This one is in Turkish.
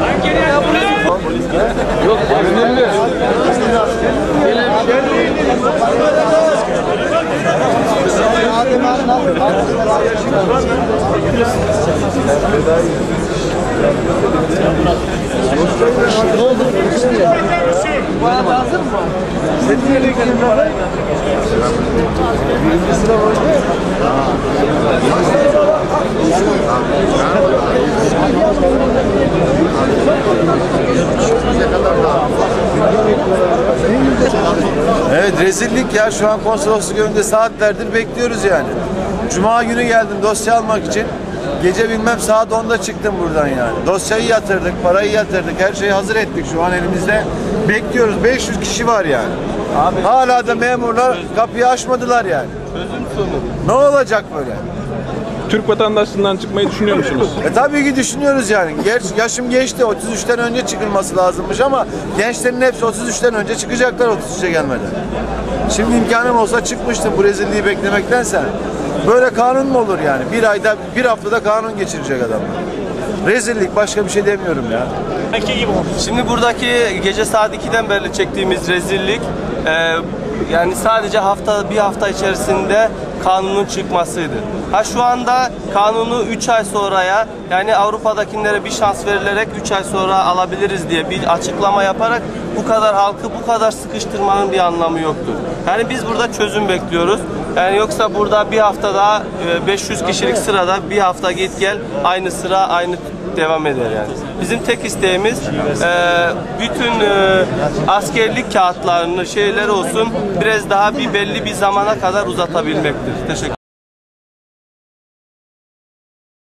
Ben geriye Yok, Evet rezillik ya şu an konsolosluk önünde saatlerdir bekliyoruz yani. Cuma günü geldim dosya almak için. Gece bilmem saat 10'da çıktım buradan yani. Dosyayı yatırdık, parayı yatırdık, her şeyi hazır ettik şu an elimizde. Bekliyoruz. 500 kişi var yani. Hala da memurlar kapıyı açmadılar yani. Ne olacak böyle? Türk vatandaşlığından çıkmayı düşünüyor musunuz? E tabii ki düşünüyoruz yani. Ger yaşım geçti. 33'ten önce çıkılması lazımmış ama gençlerin hepsi 33'ten önce çıkacaklar 33'e gelmeden. Şimdi imkanım olsa çıkmıştım bu rezilliği beklemektense. Böyle kanun mu olur yani? Bir ayda, bir haftada kanun geçirecek adam. Rezillik başka bir şey demiyorum ya. Şimdi buradaki gece saat 2'den beri çektiğimiz rezillik e, yani sadece hafta bir hafta içerisinde kanunun çıkmasıydı. Ha şu anda kanunu 3 ay sonraya yani Avrupa'dakilere bir şans verilerek 3 ay sonra alabiliriz diye bir açıklama yaparak bu kadar halkı bu kadar sıkıştırmanın bir anlamı yoktur. Yani biz burada çözüm bekliyoruz. Yani yoksa burada bir hafta daha e, 500 kişilik sırada bir hafta git gel aynı sıra aynı devam eder yani. Bizim tek isteğimiz e, bütün e, askerlik kağıtlarını şeyler olsun biraz daha bir belli bir zamana kadar uzatabilmektir. Teşekkür